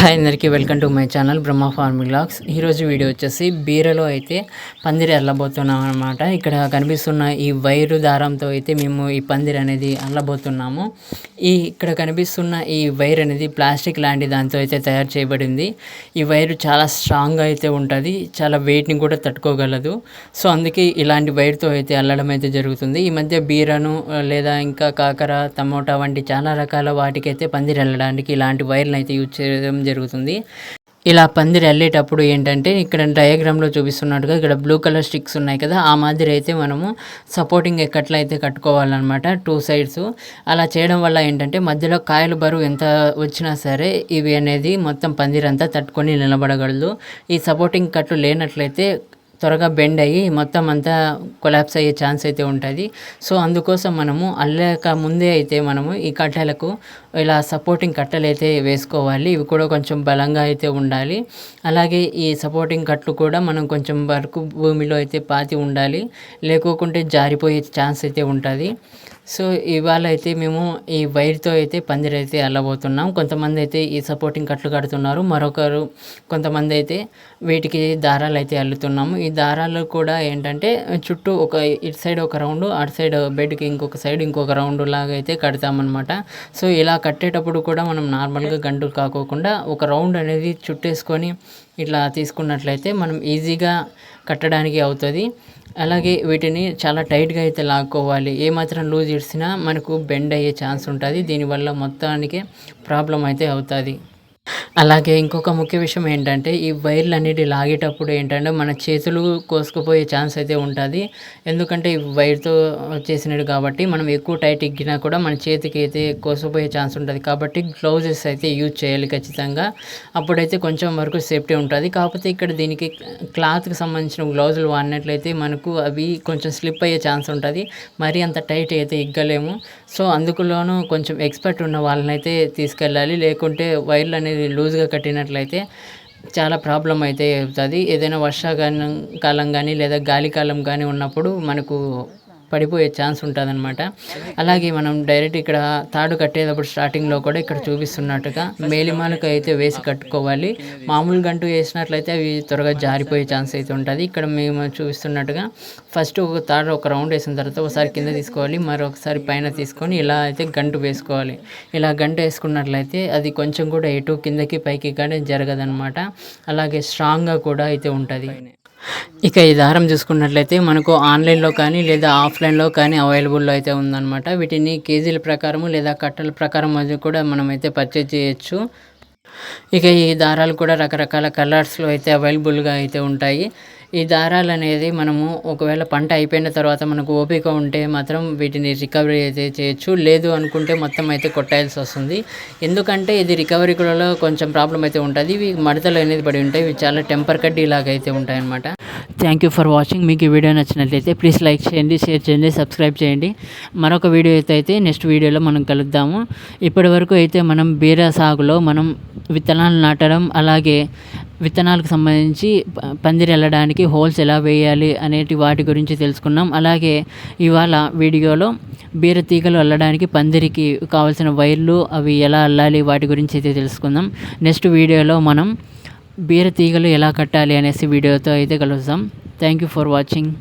Hi అందరికీ welcome to my channel Brahma farm vlogs ఈరోజు video వచ్చేసి బీరలో అయితే పందిరి అల్లబోతున్నాం అనమాట ఇక్కడ కనిపిస్తున్న ఈ వైరు దారంతో అయితే మేము ఈ పందిరి అనేది అల్లబోతున్నాము. ఈ ఇక్కడ కనిపిస్తున్న ఈ వైర్ అనేది ప్లాస్టిక్ లాంటి దాంతో అయితే తయారు చేయబడింది. ఈ వైరు చాలా స్ట్రాంగ్గా అయితే ఉంటుంది చాలా వెయిట్ని కూడా తట్టుకోగలదు. సో అందుకే ఇలాంటి వైర్తో అయితే అల్లడం అయితే జరుగుతుంది. ఈ మధ్య బీరను లేదా ఇంకా కాకర టమోటా వంటి చాలా రకాల వాటికైతే పందిరి వెళ్ళడానికి ఇలాంటి వైర్లను అయితే యూజ్ చేయడం జరుగుతుంది. ఇలా పందిరి వెళ్ళేటప్పుడు ఏంటంటే ఇక్కడ డయాగ్రామ్లో చూపిస్తున్నట్టుగా ఇక్కడ బ్లూ కలర్ స్టిక్స్ ఉన్నాయి కదా ఆ మాదిరి అయితే మనము సపోర్టింగ్ ఎక్కట్లయితే కట్టుకోవాలన్నమాట టూ సైడ్స్. అలా చేయడం వల్ల ఏంటంటే మధ్యలో కాయలు బరువు ఎంత వచ్చినా సరే ఇవి అనేది మొత్తం పందిరంతా తట్టుకొని నిలబడగలదు. ఈ సపోర్టింగ్ కట్లు లేనట్లయితే త్వరగా బెండ్ అయ్యి మొత్తం అంతా కొలాప్స్ అయ్యే ఛాన్స్ అయితే ఉంటుంది. సో అందుకోసం మనము అల్లాక ముందే అయితే మనము ఈ కట్టెలకు ఇలా సపోర్టింగ్ కట్టలు అయితే వేసుకోవాలి. ఇవి కూడా కొంచెం బలంగా అయితే ఉండాలి. అలాగే ఈ సపోర్టింగ్ కట్లు కూడా మనం కొంచెం వరకు భూమిలో అయితే పాతి ఉండాలి. లేకోకుంటే జారిపోయే ఛాన్స్ అయితే ఉంటుంది. సో ఇవాళ అయితే మేము ఈ వైర్తో అయితే పందిరి అయితే అల్లబోతున్నాం. కొంతమంది అయితే ఈ సపోర్టింగ్ కట్లు కడుతున్నారు. మరొకరు కొంతమంది అయితే వీటికి దారాలు అయితే అల్లుతున్నాము. ఈ దారాలు కూడా ఏంటంటే చుట్టూ ఒక ఇటు సైడ్ ఒక రౌండ్ అటు సైడ్ బెడ్కి ఇంకొక సైడ్ ఇంకొక రౌండ్ లాగా అయితే కడతామన్నమాట. సో ఇలా కట్టేటప్పుడు కూడా మనం నార్మల్గా గంటలు కాకోకుండా ఒక రౌండ్ అనేది చుట్టేసుకొని ఇట్లా తీసుకున్నట్లయితే మనం ఈజీగా కట్టడానికి అవుతుంది. అలాగే వీటిని చాలా టైట్గా అయితే లాక్కోవాలి. ఏమాత్రం లూజ్ ఇడిసినా మనకు బెండ్ అయ్యే ఛాన్స్ ఉంటుంది. దీనివల్ల మొత్తానికి ప్రాబ్లం అయితే అవుతుంది. అలాగే ఇంకొక ముఖ్య విషయం ఏంటంటే ఈ వైర్లు అనేవి లాగేటప్పుడు ఏంటంటే మన చేతులు కోసుకుపోయే ఛాన్స్ అయితే ఉంటుంది. ఎందుకంటే ఈ వైర్తో చేసినవి కాబట్టి మనం ఎక్కువ టైట్ ఎగ్గినా కూడా మన చేతికి అయితే కోసుకుపోయే ఛాన్స్ ఉంటుంది. కాబట్టి గ్లౌజెస్ అయితే యూజ్ చేయాలి ఖచ్చితంగా. అప్పుడైతే కొంచెం వరకు సేఫ్టీ ఉంటుంది. కాకపోతే ఇక్కడ దీనికి క్లాత్కి సంబంధించిన గ్లౌజులు వాడినట్లయితే మనకు అవి కొంచెం స్లిప్ అయ్యే ఛాన్స్ ఉంటుంది. మరీ అంత టైట్ అయితే ఎగ్గలేము సో అందుకులోనూ కొంచెం ఎక్స్పర్ట్ ఉన్న వాళ్ళని అయితే తీసుకెళ్ళాలి. లేకుంటే వైర్లు అనేది లూజ్గా కట్టినట్లయితే చాలా ప్రాబ్లం అయితే అవుతుంది. ఏదైనా వర్షాకాలం కాలం కానీ లేదా గాలి కాలం కానీ ఉన్నప్పుడు మనకు పడిపోయే ఛాన్స్ ఉంటుందన్నమాట. అలాగే మనం డైరెక్ట్ ఇక్కడ తాడు కట్టేటప్పుడు స్టార్టింగ్లో కూడా ఇక్కడ చూపిస్తున్నట్టుగా మేలిమాలకు అయితే వేసి కట్టుకోవాలి. మామూలు గంటు వేసినట్లయితే అవి త్వరగా జారిపోయే ఛాన్స్ అయితే ఉంటుంది. ఇక్కడ మేము చూపిస్తున్నట్టుగా ఫస్ట్ ఒక తాడు ఒక రౌండ్ వేసిన తర్వాత ఒకసారి కింద తీసుకోవాలి. మరొకసారి పైన తీసుకొని ఇలా అయితే గంటు వేసుకోవాలి. ఇలా గంటు వేసుకున్నట్లయితే అది కొంచెం కూడా ఎటు కిందకి పైకి కానీ జరగదనమాట అలాగే స్ట్రాంగ్గా కూడా అయితే ఉంటుంది. ఇక ఈ దారం చూసుకున్నట్లయితే మనకు ఆన్లైన్లో కానీ లేదా ఆఫ్లైన్లో కానీ అవైలబుల్లో అయితే ఉందన్నమాట. వీటిని కేజీల ప్రకారము లేదా కట్టల ప్రకారం అది కూడా మనం అయితే పర్చేజ్ చేయొచ్చు. ఇక ఈ దారాలు కూడా రకరకాల కలర్స్లో అయితే అవైలబుల్గా అయితే ఉంటాయి. ఈ దారాలు అనేది మనము ఒకవేళ పంట అయిపోయిన తర్వాత మనకు ఓపిక ఉంటే మాత్రం వీటిని రికవరీ అయితే చేయొచ్చు. లేదు అనుకుంటే మొత్తం అయితే కొట్టాల్సి వస్తుంది. ఎందుకంటే ఇది రికవరీలలో కొంచెం ప్రాబ్లం అయితే ఉంటుంది. ఇవి మడతలు అనేది పడి ఉంటాయి. ఇవి చాలా టెంపర్ కడ్డీ లాగా అయితే ఉంటాయి అన్నమాట. థ్యాంక్ యూ ఫర్ వాచింగ్ మీకు ఈ వీడియో నచ్చినట్లయితే ప్లీజ్ లైక్ చేయండి షేర్ చేయండి సబ్స్క్రైబ్ చేయండి. మరొక వీడియో అయితే అయితే నెక్స్ట్ వీడియోలో మనం కలుద్దాము. ఇప్పటి వరకు అయితే మనం బీరా సాగులో మనం విత్తనాలు నాటడం అలాగే విత్తనాలకు సంబంధించి పందిరి వెళ్ళడానికి హోల్స్ ఎలా వేయాలి అనేటి వాటి గురించి తెలుసుకున్నాం. అలాగే ఇవాళ వీడియోలో బీర తీగలు అల్లడానికి పందిరికి కావాల్సిన వైర్లు అవి ఎలా అల్లాలి వాటి గురించి అయితే తెలుసుకుందాం. నెక్స్ట్ వీడియోలో మనం బీర తీగలు ఎలా కట్టాలి అనేసి వీడియోతో అయితే కలుస్తాం థ్యాంక్ యూ ఫర్ వాచింగ్.